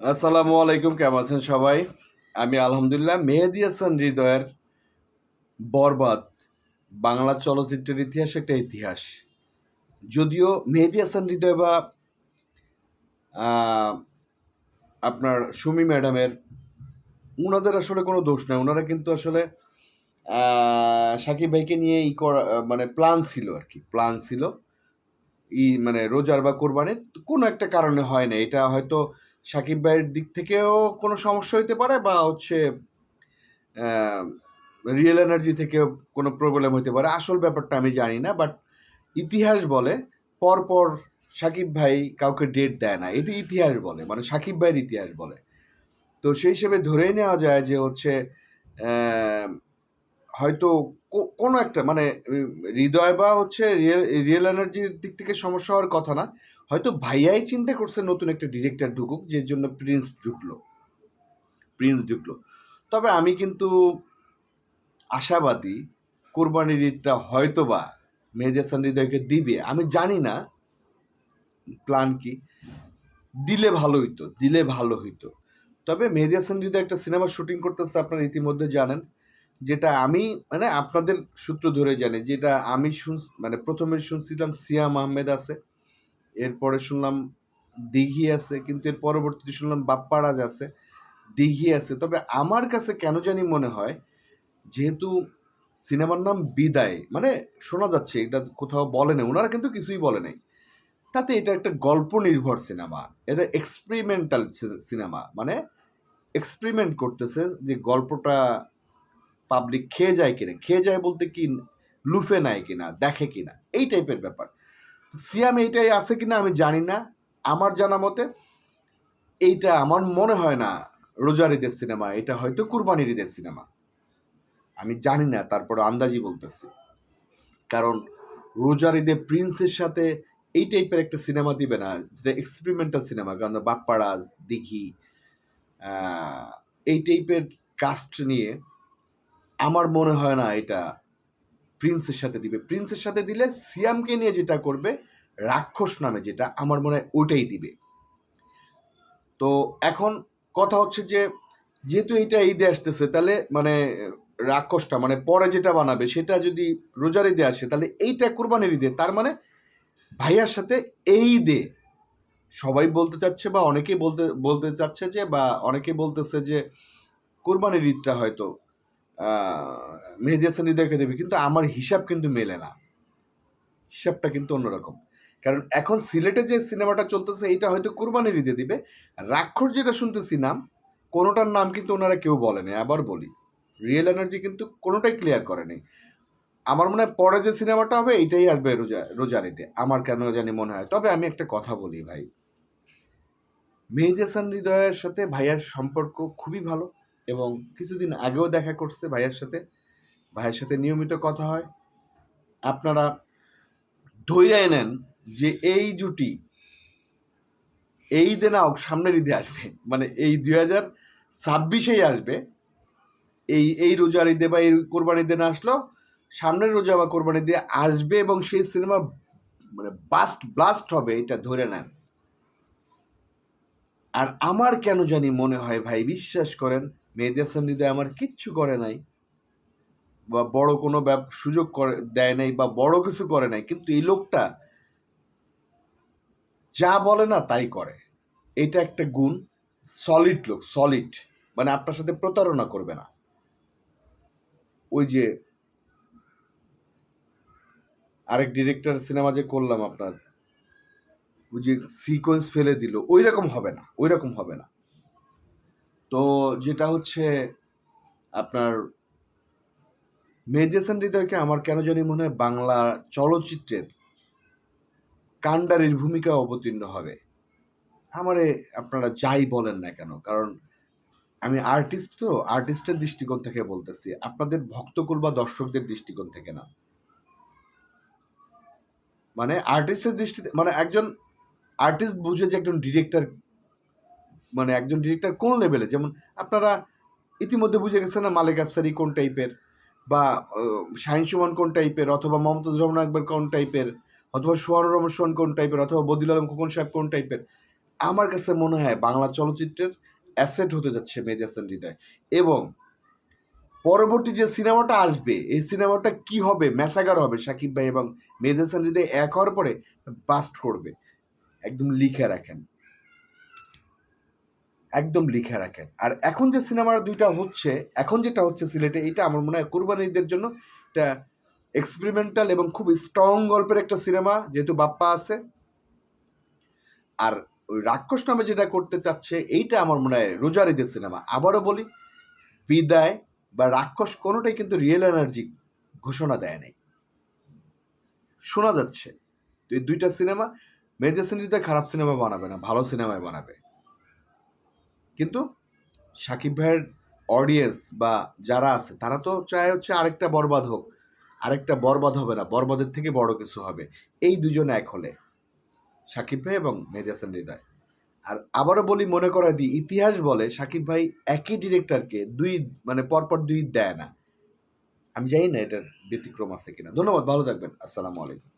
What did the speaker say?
আসসালামু আলাইকুম, কেমন আছেন সবাই? আমি আলহামদুলিল্লাহ মেহেদি হাসান হৃদয়ের বরবাদ, বাংলা চলচ্চিত্রের ইতিহাস একটা ইতিহাস। যদিও মেহেদি হাসান হৃদয় বা আপনার সুমি ম্যাডামের ওনাদের আসলে কোনো দোষ নাই। ওনারা কিন্তু আসলে সাকিব ভাইকে নিয়ে ই করা মানে প্ল্যান ছিল আর কি, প্ল্যান ছিল। ই মানে রোজার বা কোরবানির, কোনো একটা কারণে হয় না এটা হয়তো সাকিব ভাইয়ের দিক থেকেও কোনো সমস্যা হইতে পারে বা হচ্ছে রিয়েল এনার্জি থেকেও কোনো প্রবলেম হইতে পারে? আসল ব্যাপারটা আমি জানি না বাট ইতিহাস বলে পরপর সাকিব ভাই কাউকে ডেট দেয় না। এটি ইতিহাস বলে মানে সাকিব ভাইয়ের ইতিহাস বলে। তো সেই হিসেবে ধরেই নেওয়া যায় যে হচ্ছে হয়তো কোনো একটা মানে হৃদয় বা হচ্ছে রিয়েল রিয়েল এনার্জির দিক থেকে সমস্যা হওয়ার কথা না হয়তো ভাইয়াই চিন্তা করছে নতুন একটা ডিরেক্টর ঢুকুক, যে জন্য প্রিন্স ঢুকলো। প্রিন্স ঢুকলো। তবে আমি কিন্তু আশাবাদী কোরবানির ঈদটা হয়তো বা মেহেদি হাসান হৃদয়কে দিবে। আমি জানি না প্ল্যান কি। দিলে ভালো হইতো, দিলে ভালো হইতো। তবে মেহেদি হাসান হৃদয় একটা সিনেমা শুটিং করতেছে আপনারা ইতিমধ্যে জানেন, যেটা আমি মানে আপনাদের সূত্র ধরে জানি, যেটা আমি শুন মানে প্রথমে শুনছিলাম সিয়াম আহমেদ আছে। এরপরে শুনলাম দিঘি আছে, কিন্তু এর পরবর্তীতে শুনলাম বাপ্পারাজ আছে, দিঘি আছে। তবে আমার কাছে কেন জানি মনে হয়, যেহেতু সিনেমার নাম বিদায় মানে শোনা যাচ্ছে, এটা কোথাও বলে নাই ওনারা কিন্তু কিছুই বলে নাই। তাতে এটা একটা গল্প নির্ভর সিনেমা, এটা এক্সপেরিমেন্টাল সিনেমা মানে এক্সপেরিমেন্ট করতেছে যে গল্পটা পাবলিক খেয়ে যায় কিনা, খেয়ে যায় বলতে কি, লুফে নেয় কিনা, দেখে কিনা, এই টাইপের ব্যাপার। সিয়াম এইটাই আছে কিনা আমি জানি না। আমার জানা মতে এইটা আমার মনে হয় না রোজার ঈদের সিনেমা, এটা হয়তো কুরবানির ঈদের সিনেমা। আমি জানি না তারপরে আন্দাজি বলতেছি। কারণ রোজার ঈদে প্রিন্সের সাথে এই টাইপের একটা সিনেমা দিবে না, যেটা এক্সপেরিমেন্টাল সিনেমা, কারণ বাপ্পারাজ দিঘি এই টাইপের কাস্ট নিয়ে আমার মনে হয় না এটা প্রিন্সের সাথে দিবে। প্রিন্সের সাথে দিলে সিয়ামকে নিয়ে যেটা করবে, রাক্ষস নামে যেটা আমার মনে হয় ওটাই দিবে। তো এখন কথা হচ্ছে যে, যেহেতু এইটা ঈদে আসতেছে, তাহলে মানে রাক্ষসটা মানে পরে যেটা বানাবে, সেটা যদি রোজার ঈদে আসে, তাহলে এইটা কোরবানির ঈদে। তার মানে ভাইয়ার সাথে এই ঈদে সবাই বলতে চাচ্ছে বা অনেকেই বলতে বলতে চাচ্ছে যে বা অনেকেই বলতেছে যে কোরবানির ঈদটা হয়তো মেহেদি হাসান ঈদকে দেবে কিন্তু আমার হিসাব কিন্তু মেলে না। হিসাবটা কিন্তু অন্যরকম। কারণ এখন সিলেটে যে সিনেমাটা চলতেছে, এইটা হয়তো কোরবানির ঈদে দিবে। রাক্ষর যেটা শুনতেছি নাম কোনোটার নাম কিন্তু ওনারা কেউ বলেনি, আবার বলি। রিয়েল এনার্জি কিন্তু কোনোটাই ক্লিয়ার করেনি। আমার মনে হয় পরে যে সিনেমাটা হবে, এইটাই আসবে রোজা, রোজার ঈদে। আমার কেন জানি মনে হয়। তবে আমি একটা কথা বলি ভাই। মেহেদি হাসান হৃদয়ের সাথে ভাইয়ার সম্পর্ক খুবই ভালো। এবং কিছুদিন আগেও দেখা করছে ভাইয়ের সাথে। ভাইয়ের সাথে নিয়মিত কথা হয়। আপনারা ধৈর্য নেন যে এই জুটি এই ঈদে না সামনের ঈদে আসবে। মানে এই দুই হাজার ছাব্বিশেই আসবে। এই এই রোজার ঈদে বা এই কোরবানি ঈদে না আসলো, সামনের রোজা বা কোরবানি দিয়ে আসবে এবং সেই সিনেমা মানে বাস্ট ব্লাস্ট হবে, এটা ধরে নেন। আর আমার কেন জানি মনে হয় ভাই, বিশ্বাস করেন মেহেদি হাসান হৃদয় আমার কিচ্ছু করে নাই বা বড় কোনো সুযোগ করে, দেয় নাই বা বড় কিছু করে নাই। কিন্তু এই লোকটা যা বলে না তাই করে। এটা একটা গুণ সলিড লোক সলিড মানে আপনার সাথে প্রতারণা করবে না। ওই যে আরেক ডিরেক্টর সিনেমা যে করলাম আপনার, ওই যে সিকোয়েন্স ফেলে দিল ওই রকম হবে না ওই রকম হবে না। তো যেটা হচ্ছে আপনার মেহেদি হাসান হৃদয়কে আমার কেন জানি মনে হয় বাংলা চলচ্চিত্রের কাণ্ডারির ভূমিকা অবতীর্ণ হবে। আমারে আপনারা যাই বলেন না কেন, কারণ আমি আর্টিস্ট তো আর্টিস্টের দৃষ্টিকোণ থেকে বলতেছি, আপনাদের ভক্তকুল বা দর্শকদের দৃষ্টিকোণ থেকে না। মানে আর্টিস্টের দৃষ্টিতে মানে একজন আর্টিস্ট বুঝে যে একজন ডিরেক্টর মানে একজন ডিরেক্টর কোন লেভেলে যেমন আপনারা ইতিমধ্যে বুঝে গেছেন না মালিক আফসারি কোন টাইপের বা শাহিন সুমন কোন টাইপের অথবা মমতাজ রহমান আকবর কোন টাইপের অথবা সোহানুর রহমান সোহান কোন টাইপের অথবা বদিল আলম খোকন সাহেব কোন টাইপের আমার কাছে মনে হয় বাংলা চলচ্চিত্রের অ্যাসেট হতে যাচ্ছে মেহেদি হাসান হৃদয়। এবং পরবর্তী যে সিনেমাটা আসবে, এই সিনেমাটা কি হবে? ম্যাসাগার হবে সাকিব ভাই এবং মেহেদি হাসান হৃদয় এক হওয়ার পরে বাস্ট করবে। একদম লিখে রাখেন। একদম লিখে রাখেন। আর এখন যে সিনেমার দুইটা হচ্ছে, এখন যেটা হচ্ছে সিলেটে, এটা আমার মনে হয় কোরবানি ঈদের জন্য একটা এক্সপেরিমেন্টাল এবং খুব স্ট্রং গল্পের একটা সিনেমা, যেহেতু বাপ্পা আছে। আর ওই রাক্ষস নামে যেটা করতে চাচ্ছে, এইটা আমার মনে হয় রোজার ঈদের সিনেমা। আবারও বলি, বিদায় বা রাক্ষস কোনোটাই কিন্তু রিয়েল এনার্জি ঘোষণা দেয় নাই। শোনা যাচ্ছে তো এই দুইটা সিনেমা মেজর হৃদয় খারাপ সিনেমা বানাবে না, ভালো সিনেমায় বানাবে। কিন্তু সাকিব ভাইয়ের অডিয়েন্স বা যারা আছে, তারা তো চায় হচ্ছে আরেকটা বরবাদ হোক। আরেকটা বরবাদ হবে না, বরবাদের থেকে বড় কিছু হবে। এই দুজন এক হলে, সাকিব ভাই এবং মেহেদি হাসান হৃদয়। আর আবারও বলি, মনে করা দিই, ইতিহাস বলে সাকিব ভাই একই ডিরেক্টরকে দুই মানে পরপর দুই দেয় না। আমি জানি না এটার ব্যতিক্রম আছে কিনা। ধন্যবাদ, ভালো থাকবেন। আসসালামু আলাইকুম।